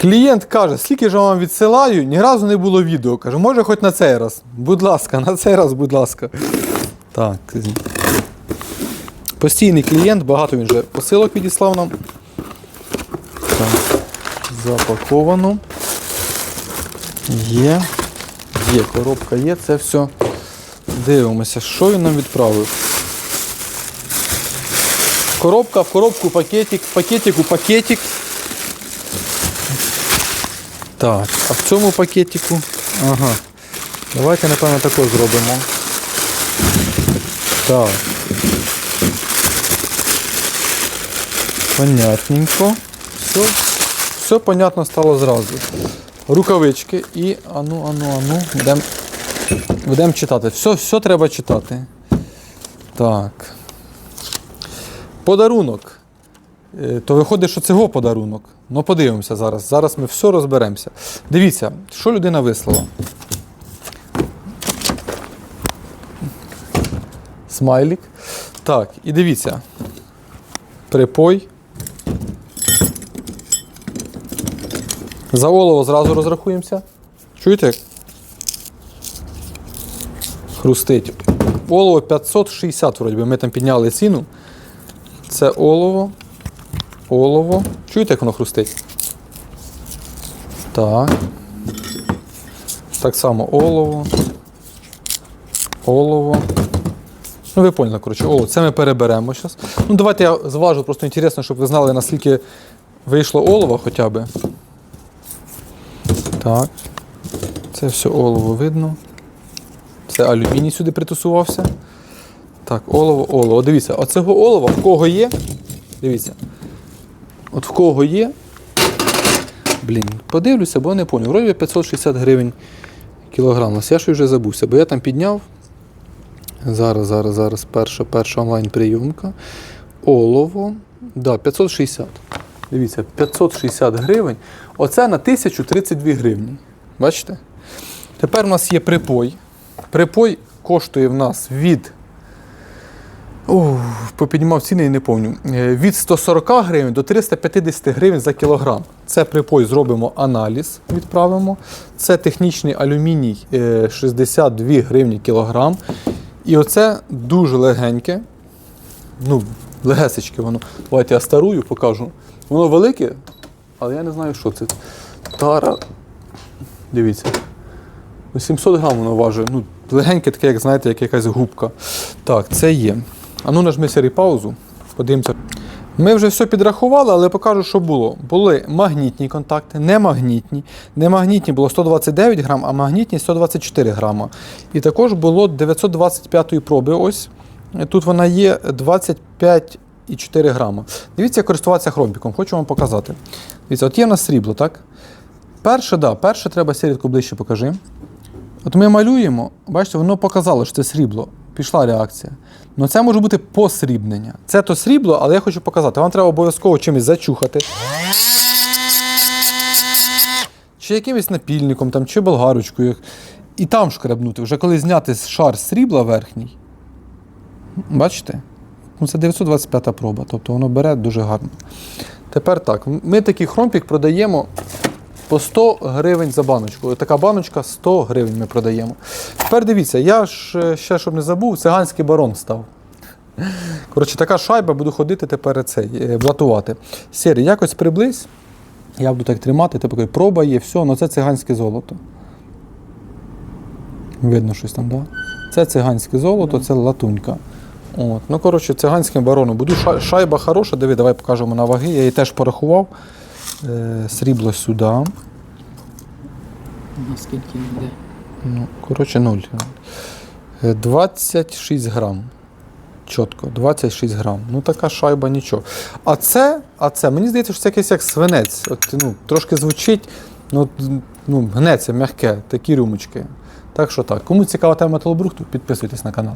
Клієнт каже, скільки ж я вам відсилаю, ні разу не було відео. Каже, може хоч на цей раз. Будь ласка, на цей раз, будь ласка. Так. Постійний клієнт, багато він вже посилок відіслав нам. Так. Запаковано. Є. Є, коробка є, це все. Дивимося, що він нам відправив. Коробка в коробку, пакетик, в пакетику пакетик. Так, а в цьому пакетику. Ага. Давайте, напевно, тако зробимо. Так. Понятненько. Все, все понятно стало зразу. Рукавички і ану, ану, ану. Будемо будем читати. Все, все треба читати. Так. Подарунок. Е, То виходить, що це його подарунок. Ну, подивимося зараз. Зараз ми все розберемося. Дивіться, що людина вислала. Смайлік. Так, і дивіться. Припой. За олово зразу розрахуємося. Чуєте? Хрустить. Олово 560, вроді би. Ми там підняли ціну. Це олово. Олово. Чуєте, як воно хрустить? Так. Так само олово. Олово. Ну, ви поняли, коротше, олово. Це ми переберемо зараз. Ну, давайте я зважу, просто інтересно, щоб ви знали, наскільки вийшло олово хоча б. Так. Це все олово видно. Це алюміній сюди притусувався. Так, олово, олово. Дивіться, оцього олова в кого є. Дивіться. От в кого є. Блін, подивлюся, бо не пам'ятаю. Вроді 560 гривень кілограм. Ось Я щось вже забувся, бо я там підняв. Зараз, зараз, зараз. Перша, перша онлайн-прийомка. Олово. Да, 560. Дивіться, 560 гривень. Оце на 1032 гривні. Бачите? Тепер у нас є припой. Припой коштує в нас від. Ух, попіднімав ціни і не пам'ятаю. Е, Від 140 гривень до 350 гривень за кілограм. Це припой зробимо аналіз, відправимо. Це технічний алюміній е, 62 гривні кілограм. І оце дуже легеньке. Ну, легесечке воно. Давайте я старую покажу. Воно велике, але я не знаю, що це. Тара. Дивіться. 700 грам воно важить. Ну, легеньке таке, як знаєте, як якась губка. Так, це є. А ну нажми сері паузу. Подивимося. Ми вже все підрахували, але покажу, що було. Були магнітні контакти, немагнітні. Немагнітні було 129 грам, а магнітні 124 грама. І також було 925 проби. Ось. Тут вона є 25,4 грама. Дивіться, користуватися хромпіком. Хочу вам показати. Дивіться, от є в нас срібло, так? Перше, да, перше треба сірідку ближче покажи. От ми малюємо, бачите, воно показало, що це срібло. Пішла реакція. Ну це може бути посрібнення. Це то срібло, але я хочу показати. Вам треба обов'язково чимось зачухати. Чи якимось напільником, там, чи болгарочкою. І там шкребнути. Вже коли зняти шар срібла верхній. Бачите? Ну, це 925 проба, тобто воно бере дуже гарно. Тепер так, ми такий хромпік продаємо по 100 гривень за баночку. Така баночка 100 гривень ми продаємо. Тепер дивіться, я ж е, ще щоб не забув, циганський барон став. Коротше, така шайба, буду ходити тепер цей, е, блатувати. Сірі, якось приблизь. Я буду так тримати, типу, проба є, все, ну це циганське золото. Видно щось там, так? Да? Це циганське золото, це латунька. От. Ну, коротше, циганським бароном. Буду шайба хороша, диви, давай покажемо на ваги. Я її теж порахував. Е, срібло сюди. Наскільки йде? Ну, коротше, 0. Е, 26 грам. Чітко, 26 грам. Ну така шайба нічого. А це, а це, мені здається, що це якийсь як свинець. От, ну, трошки звучить, ну, ну, гнеться, м'яке, такі рюмочки. Так що так. Кому цікава тема металобрухту, підписуйтесь на канал.